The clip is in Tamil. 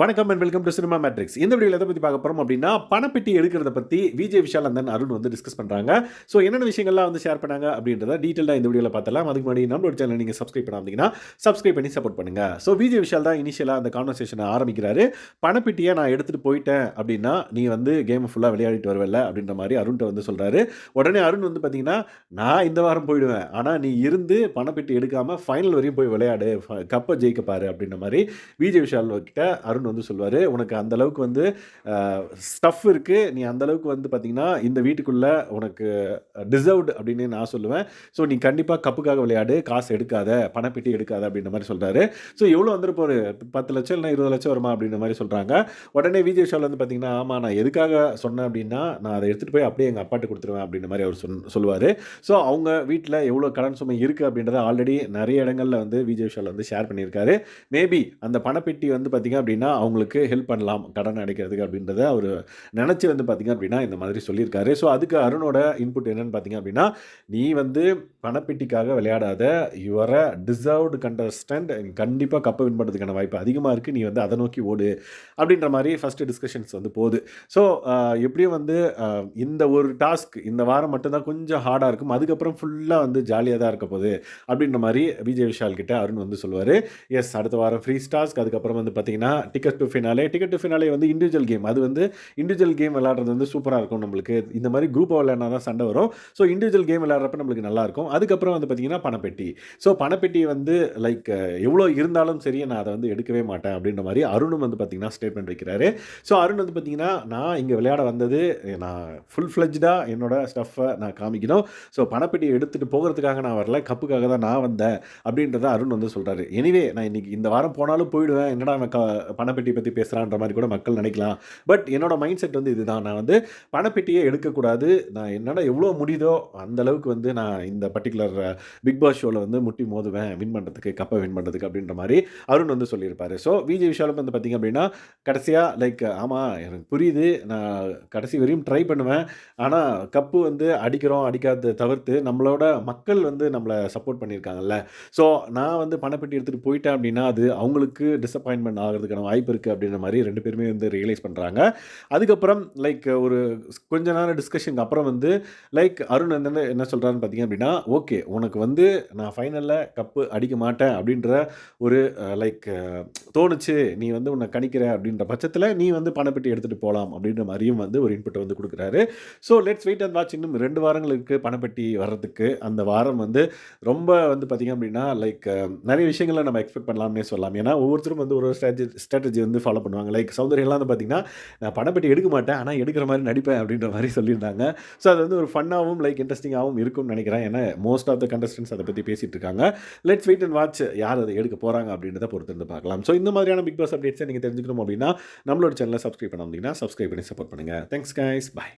வணக்கம் and welcome to Cinema Matrix இந்த வீடியோவில் எதை பற்றி பார்க்க போகிறோம் அப்படின்னா பணப்பெட்டி எடுக்கிறத பற்றி விஜய் விஷால் அந்தன் அருண் வந்து டிஸ்கஸ் பண்ணுறாங்க ஸோ என்னென்ன விஷயங்கள்லாம் வந்து ஷேர் பண்ணாங்க அப்படின்றத டீட்டெயிலாக இந்த வீடியோவில் பார்த்தலாம் அதுக்கு முன்னாடி நம்மளோட சேனல் நீங்கள் சப்ஸ்கிரைப் பண்ணாமீங்கன்னா சப்ஸ்கிரைப் பண்ணி சப்போர்ட் பண்ணுங்கள் ஸோ விஜய் விஷால் தான் இனிஷியலாக அந்த கான்வர்சேஷனை ஆரம்பிக்கிறாரு. பணப்பெட்டியை நான் எடுத்துகிட்டு போயிட்டேன் அப்படின்னா நீ வந்து கேம் ஃபுல்லாக விளையாடிட்டு வருவல்ல அப்படின்ற மாதிரி அருண்கிட்ட வந்து சொல்கிறாரு உடனே அருண் வந்து பார்த்தீங்கன்னா நான் இந்த வாரம் போயிடுவேன். ஆனால் நீ இருந்து பணப்பெட்டி எடுக்காமல் ஃபைனல் வரையும் போய் விளையாடு. கப்பை ஜெயிக்க பாரு. அப்படின்ற மாதிரி விஜய் விஷால் கிட்ட அருண் வந்து சொல்லுவார் உனக்கு அந்த அளவுக்கு வந்து ஸ்டஃப் இருக்குது நீ அந்த அளவுக்கு வந்து பார்த்திங்கன்னா இந்த வீட்டுக்குள்ளே உனக்கு டிசர்வ்டு அப்படின்னு நான் சொல்லுவேன். ஸோ நீ கண்டிப்பாக கப்புக்காக விளையாடு. காசு எடுக்காத. பணப்பெட்டி எடுக்காத அப்படின்ற மாதிரி சொல்கிறாரு ஸோ எவ்வளோ வந்துட்டு ஒரு பத்து லட்சம் இல்லை இருபது லட்சம் வருமா அப்படின்ற மாதிரி சொல்கிறாங்க உடனே விஜய் ஷாவில் வந்து பார்த்தீங்கன்னா ஆமாம் நான் எதுக்காக சொன்னேன் அப்படின்னா நான் அதை எடுத்துகிட்டு போய் அப்படியே எங்கள் அப்பாட்டு கொடுத்துருவேன் அப்படின்ற மாதிரி அவர் சொல் சொல்லுவார். ஸோ அவங்க வீட்டில் எவ்வளோ கடன் சுமை இருக்குது அப்படின்றத ஆல்ரெடி நிறைய இடங்களில் வந்து விஜய் ஷாவில் வந்து ஷேர் பண்ணியிருக்காரு. மேபி அந்த பணப்பெட்டி வந்து பார்த்திங்க அப்படின்னா அவங்களுக்கு ஹெல்ப் பண்ணலாம் கடன் அடைக்கிறதுக்கு அப்படின்றத அவர் நினச்சி வந்து பார்த்திங்க அப்படின்னா இந்த மாதிரி சொல்லியிருக்காரு. ஸோ அதுக்கு அருணோட இன்புட் என்னென்னு பார்த்திங்க அப்படின்னா நீ வந்து பணப்பெட்டிக்காக விளையாடாத யுவர டிசர்வ்டு கண்டஸ்டன்ட் கண்டிப்பாக கப்பை வின் பண்ணுறதுக்கான வாய்ப்பு அதிகமாக இருக்குது நீ வந்து அதை நோக்கி ஓடு அப்படின்ற மாதிரி ஃபஸ்ட்டு டிஸ்கஷன்ஸ் வந்து போகுது. ஸோ எப்படியும் வந்து இந்த ஒரு டாஸ்க் இந்த வாரம் மட்டும்தான் கொஞ்சம் ஹார்டாக இருக்கும். அதுக்கப்புறம் ஃபுல்லாக வந்து ஜாலியாக தான் இருக்க போகுது அப்படின்ற மாதிரி விஜய் விஷால் கிட்ட அருண் வந்து சொல்லுவார். எஸ் அடுத்த வாரம் ஃப்ரீ டாஸ்க் அதுக்கப்புறம் வந்து பார்த்தீங்கன்னா ticket to finale ticket to finale வந்து இண்டிவிஜுவல் கேம் அது வந்து இண்டிவிஜுவல் கேம் விளாட்றது வந்து சூப்பராக இருக்கும் நம்மளுக்கு. இந்த மாதிரி குரூப்பாக விளையாடினா தான் சண்டை வரும். ஸோ இண்டிவிஜுவல் கேம் விளையாடுறப்ப நம்மளுக்கு நல்லாயிருக்கும் அதுக்கப்புறம் வந்து பார்த்தீங்கன்னா பணப்பெட்டி. ஸோ பணப்பெட்டி வந்து லைக் எவ்வளோ இருந்தாலும் சரி நான் அதை வந்து எடுக்கவே மாட்டேன் அப்படின்ற மாதிரி அருணும் வந்து பார்த்தீங்கன்னா ஸ்டேட்மெண்ட் வைக்கிறாரு. ஸோ அருண் வந்து பார்த்தீங்கன்னா நான் இங்கே விளையாட வந்தது நான் ஃபுல் ஃப்ளெஜ்டாக என்னோட ஸ்டஃப்பை நான் காமிக்கணும். ஸோ பணப்பெட்டியை எடுத்துகிட்டு போகிறதுக்காக நான் வரல கப்புக்காக தான் நான் வந்தேன் அப்படின்றத அருண் வந்து சொல்கிறாரு எனிவே நான் இன்னைக்கு இந்த வாரம் போனாலும் போயிடுவேன். என்னடா நான் க பணப்பெட்டி பற்றி பேசுகிறான்ற மாதிரி கூட மக்கள் நினைக்கலாம். பட் என்னோட மைண்ட் செட் வந்து இதுதான். நான் வந்து பணப்பெட்டியே எடுக்கக்கூடாது. நான் என்னடா எவ்வளோ முடியுதோ அந்த அளவுக்கு வந்து நான் இந்த பர்டிகுலர் பிக் பாஸ் ஷோவில் வந்து முட்டி மோதுவேன். வின் பண்ணுறதுக்கு கப்பை வின் பண்ணுறதுக்கு அப்படின்ற மாதிரி அருண் வந்து சொல்லியிருப்பார். ஸோ விஜய் விஷாலும் வந்து பார்த்திங்க அப்படின்னா கடைசியாக லைக் ஆமாம் எனக்கு புரியுது. நான் கடைசி வரையும் ட்ரை பண்ணுவேன். ஆனால் கப்பு வந்து அடிக்கிறோம் அடிக்காத தவிர்த்து நம்மளோட மக்கள் வந்து நம்மளை சப்போர்ட் பண்ணியிருக்காங்கல்ல. ஸோ நான் வந்து பணப்பெட்டி எடுத்துகிட்டு போயிட்டேன் அப்படின்னா அது அவங்களுக்கு டிசப்பாயின்மெண்ட் ஆகிறதுக்கான வாய்ப்பு இருக்குது அப்படின்ற மாதிரி ரெண்டு பேருமே வந்து ரியலைஸ் பண்ணுறாங்க அதுக்கப்புறம் லைக் ஒரு கொஞ்ச நேரம் டிஸ்கஷனுக்கு அப்புறம் வந்து லைக் அருண் வந்து என்ன சொல்கிறாருன்னு பார்த்தீங்க அப்படின்னா ஓகே உனக்கு வந்து நான் ஃபைனலில் கப்பு அடிக்க மாட்டேன் அப்படின்ற ஒரு லைக் தோணுச்சு. நீ வந்து உன்னை கணிக்கிற அப்படின்ற பட்சத்தில் நீ வந்து பணப்பெட்டி எடுத்துகிட்டு போகலாம் அப்படின்ற மாதிரியும் வந்து ஒரு இன்புட் வந்து கொடுக்குறாரு. So let's wait and watch இன்னும் ரெண்டு வாரங்களுக்கு பணப்பெட்டி வர்றதுக்கு. அந்த வாரம் வந்து ரொம்ப வந்து பார்த்திங்க அப்படின்னா லைக் நிறைய விஷயங்களை நம்ம எக்ஸ்பெக்ட் பண்ணலாம்னே சொல்லலாம். ஏன்னா ஒவ்வொருத்தரும் வந்து ஒரு ஸ்ட்ராட்டஜி ஸ்ட்ராட்டஜி வந்து ஃபாலோ பண்ணுவாங்க. லைக் சௌந்தர்யெல்லாம் வந்து பார்த்திங்கன்னா நான் படப்பெட்டி எடுக்க மாட்டேன் ஆனால் எடுக்கிற மாதிரி நடிப்பேன் அப்படின்ற மாதிரி சொல்லியிருந்தாங்க. ஸோ அது வந்து ஒரு ஃபன்னாகவும் லைக் இன்ட்ரெஸ்டிங்காகவும் இருக்கும்னு நினைக்கிறேன். ஏன்னா மோஸ்ட் ஆஃப் த கண்டஸ்டன்ஸ் அதை பற்றி பேசிகிட்டு இருக்காங்க. லெட்ஸ் வெயிட் அண்ட் வாட்ச் யார் அதை எடுக்க போகிறாங்க அப்படின்றத பொறுத்து இருந்து பார்க்கலாம். ஸோ இந்த மாதிரியான பிக் பாஸ் அப்டேட்ஸை நீங்கள் தெரிஞ்சுக்கணும் அப்படின்னா நம்மளோட சேனலை சப்ஸ்கிரைப் பண்ண முடியும்னா சப்ஸ்கிரைப் பண்ணி சப்போர்ட் பண்ணுங்கள் தேங்க்ஸ் கைஸ் பை